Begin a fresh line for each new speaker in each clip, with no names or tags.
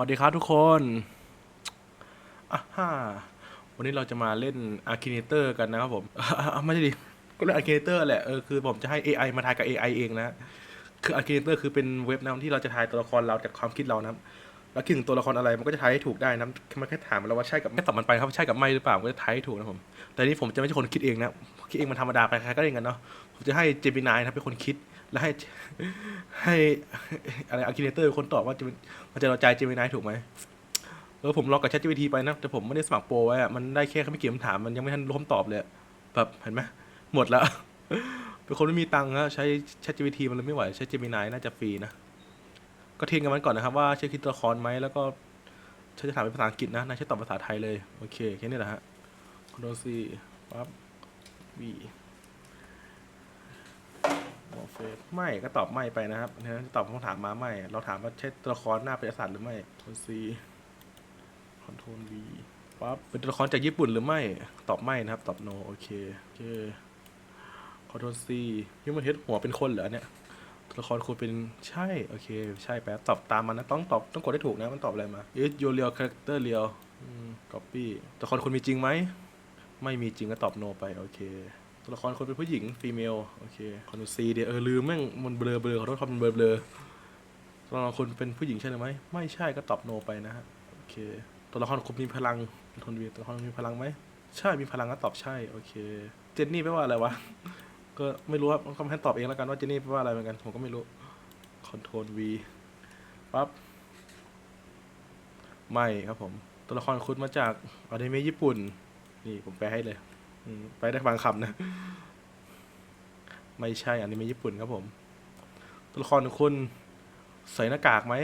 วัสดีครับทุกคนอะฮ่าวันนี้เราจะมาเล่น Akinator กันนะครับผมไม่ใช่ดิ ก็เล่น Akinator แหละ เออ คือผมจะให้ AI มาทายกับ AI เองนะ คือ Akinator คือเป็นเว็บนะที่เราจะทายตัวละครเราจากความคิดเรานะแล้วคิดถึงตัวละครอะไรมันก็จะทายให้ถูกได้นะมันแค่ถามเราว่าใช่กับไม่ตอบมันไปครับ ใช่กับไม่หรือเปล่ามันก็จะทายให้ถูกนะผม แต่นี่ผมจะไม่ใช่คนคิดเองนะ คิดเองมันธรรมดาไปใครก็เล่นกันเนาะผมจะให้เจมินายนะครับเป็นคนคิด แล้วให้ให้อะไรอากิเนเตอร์เป็นคนตอบว่าจะมันจะเราใจเจมินายถูกไหมเออผมลองกับ ChatGPT ไปนะ แต่ผมไม่ได้สมัครโปรไว้อะมันได้แค่ไม่กี่คำถาม มันยังไม่ทันรู้คำตอบเลยแบบเห็นไหมหมดแล้ว เป็นคนไม่มีตังค์นะใช้ ChatGPT มันเลยไม่ไหว ใช้เจมินายน่าจะฟรีนะ ก็เทรนกันมันก่อนนะครับ ว่าใช้คิดตัวละครไหมแล้วก็ใช้จะถามเป็นภาษาอังกฤษนะนายใช้ตอบภาษาไทยเลย โอเค แค่นี้แหละฮะคอนโทรซีปั๊บ วีบอเฟสไม่ก็ตอบไม่ไปนะครับนะตอบคำถามมาไม่ เราถามว่าใช่ตัวละครหน้าเป็นอสัตว์หรือไม่คอนซีคอนโทรลวีปั๊บเป็นตัวละครจากญี่ปุ่นหรือไม่ ตอบไม่นะครับ ตอบโนโอเคโอเคคอนโทรซีฮิวแมนเฮดหัวเป็นคนเหรอเนี่ยตัวละครคุณเป็นใช่โอเค ใช่แป๊บตอบตามมันนะต้องตอบต้องกดให้ถูกนะมันตอบอะไรมา is your real character real อืม copy ตัวละครคุณมีจริงไหม ไม่มีจริงก็ตอบ no ไป โอเคตัวละครคุณเป็นผู้หญิง female โอเคคอนดูซีเดียเออลืมแม่งมันเบลอเบลอขอโทษครับมันเบลอเบลอตัวละครคุณเป็นผู้หญิงใช่หรือไม่ไม่ใช่ก็ตอบ no ไปนะฮะโอเค ตัวละครคุณมีพลังทนวีตัวละครมีพลังไหมใช่มีพลังก็ตอบใช่โอเค เจนนี่แปลว่าอะไรวะก็ไม่รู้ครับก็ให้ตอบเองแล้วกันว่าเจนนี่แปลว่าอะไรเหมือนกันผมก็ไม่รู้คอนโทรล V ปั๊บไม่ครับผม ตัวละครคุณมาจากอนิเมะญี่ปุ่น นี่ผมแปลให้เลยอืมแปได้บางคำนะ ไม่ใช่อันิเมะญี่ปุ่นครับผม ตัวละครของคุณใส่หน้ากากไหม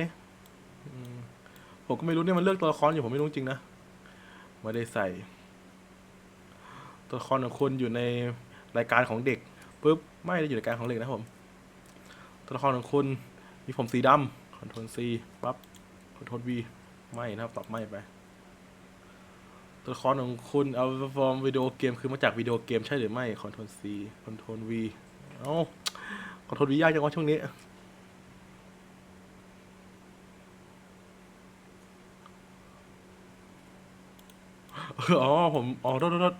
ผมก็ไม่รู้เนี่ยมันเลือกตัวละครอยู่ผมไม่รู้จริงนะไม่ได้ใส่ ตัวละครของคุณอยู่ในรายการของเด็กปุ๊บไม่ได้อยู่ในรายการของเด็กนะผม ตัวละครของคุณมีผมสีดำคอนโทรล C ปั๊บคอนโทรล V ไม่นะครับตอบไม่ไป ตัวละครของคุณเอาฟอร์มวิดีโอเกมคือมาจากวิดีโอเกมใช่หรือไม่คอนโทรล C คอนโทรล V เอ้าคอนโทรล V ยากจังวะช่วงนี้อ๋อผมอ๋อโทษโทษ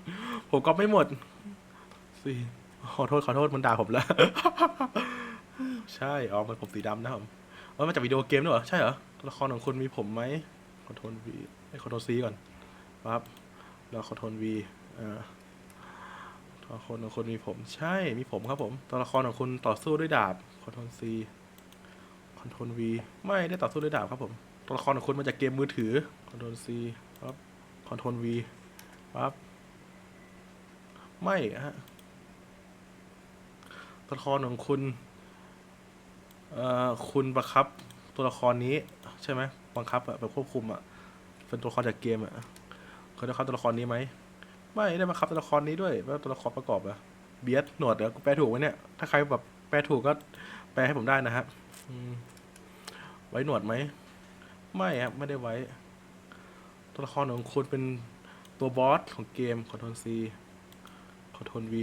ผมก็ไม่หมดสิขอโทษขอโทษมันด่าผมแล้ว ใช่อ๋อมันผมสีดำนะครับเออมาจากวิดีโอเกมด้วยเหรอใช่เหรอละครของคุณมีผมไหมคอนโทรล V ให้คอนโทรล C ก่อน ปั๊บแล้วคอนโทรล V อ่าตัวละครของคุณมีผมใช่มีผมครับผม ตัวละครของคุณต่อสู้ด้วยดาบคอนโทรล C คอนโทรล V ไม่ได้ต่อสู้ด้วยดาบครับผม ตัวละครของคุณมาจากเกมมือถือคอนโทรล C ปั๊บคอนโทรล V ปั๊บไม่ฮะตัวละครของคุณเอ่อคุณบังคับตัวละครนี้ใช่ไหมบังคับอะแบบควบคุมอะเป็นตัวละครจากเกมอะ เคยได้บังคับตัวละครนี้ไหมไม่ได้บังคับตัวละครนี้ด้วยว่าตัวละครประกอบอะเบียดหนวดเดี๋ยวกูแปลถูกไหมเนี่ยถ้าใครแบบแปลถูกก็แปลให้ผมได้นะฮะไว้หนวดไหมไม่ครับไม่ได้ไว้ ตัวละครของคุณเป็นตัวบอสของเกมคอนโทรล C คอนโทรล V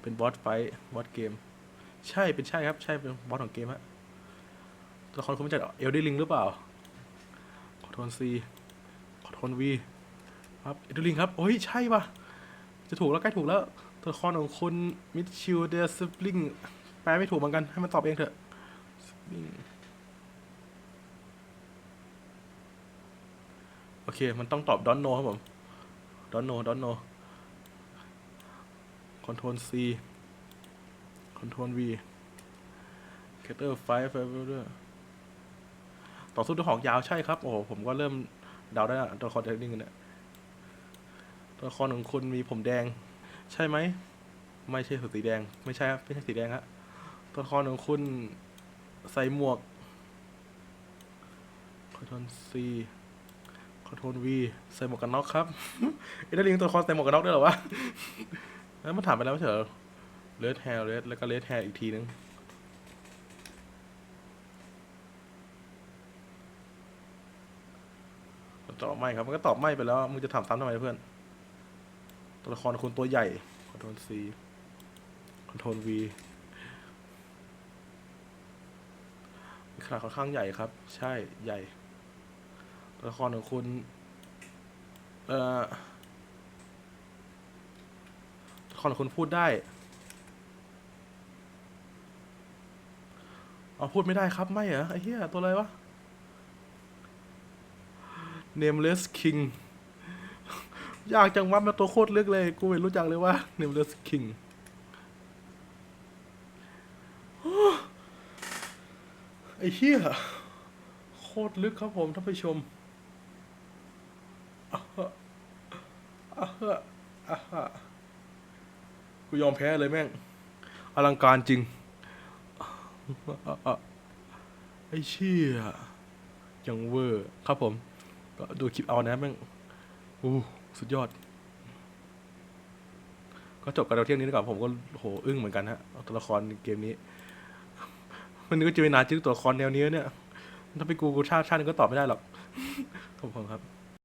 เป็นบอสไฟท์บอสเกม ใช่เป็นใช่ครับ ใช่เป็นบอสของเกมฮะตัวละครคุณมาจากเอลดีลิงหรือเปล่าคอนโทรล C คอนโทรล V ครับเอลดีลิงครับ โอ้ย ใช่ปะจะถูกแล้ว ใกล้ถูกแล้วตัวละครของคุณมิดชิลเดอร์สปลิงแปลไม่ถูกเหมือนกัน ให้มันตอบเองเถอะ Sibling โอเค มันต้องตอบดอนโนครับผมดอนโนดอนโนคอนโทรล C คอนโทรล V เคเตอร์ไฟไฟเดอร์ต่อสู้ด้วยหอกยาวใช่ครับ โอ้โหผมก็เริ่มเดาได้ละตัวละครเทคนิคเนี่ย ตัวละครของคุณมีผมแดง ใช่ไหม ไม่ใช่สีแดง ไม่ใช่ครับไม่ใช่สีแดงฮะตัวละครของคุณใส่หมวกคอนโทรล C คอนโทรล V ใส่หมวกกันน็อกครับเอ้ยได้ลิงตัวละครใส่หมวกกันน็อกด้วยเหรอวะแล้วมันถามไปแล้วเหรอเลดแฮร์เลดแล้วก็เลดแฮร์อีกทีนึงตอบไม่ครับ มันก็ตอบไม่ไปแล้ว มึงจะถามซ้ำทำไมเพื่อน ตัวละครคุณตัวใหญ่คอนโทรล C คอนโทรล V ขนาดค่อนข้างใหญ่ครับ ใช่ใหญ่ ตัวละครของคุณ เอ่อตัวละครของคุณพูดได้เอาพูดไม่ได้ครับ ไม่เหรอไอ้เหี้ยตัวอะไรวะ Nameless King ยากจังวะมันตัวโคตรลึกเลย กูไม่รู้จักเลยว่า Nameless King ไอ้เหี้ยโคตรลึกครับผมท่านผู้ชมอะฮะอะฮะอะกูยอมแพ้เลยแม่ง อลังการจริงอะอะไอ้เชี่ยยังเวอร์ ครับผม ก็ดูคลิปเอานะแม่ง อู้ สุดยอด ก็จบกันเราเที่ยงนี้ดีกว่าผมก็โหอึ้งเหมือนกันฮะตัวละครเกมนี้ มันนึกว่าจะเป็นนาจึงตัวละครแนวนี้เนี่ย ถ้าไปกูกูชาติชาตินึงก็ตอบไม่ได้หรอกขอบคุณครับ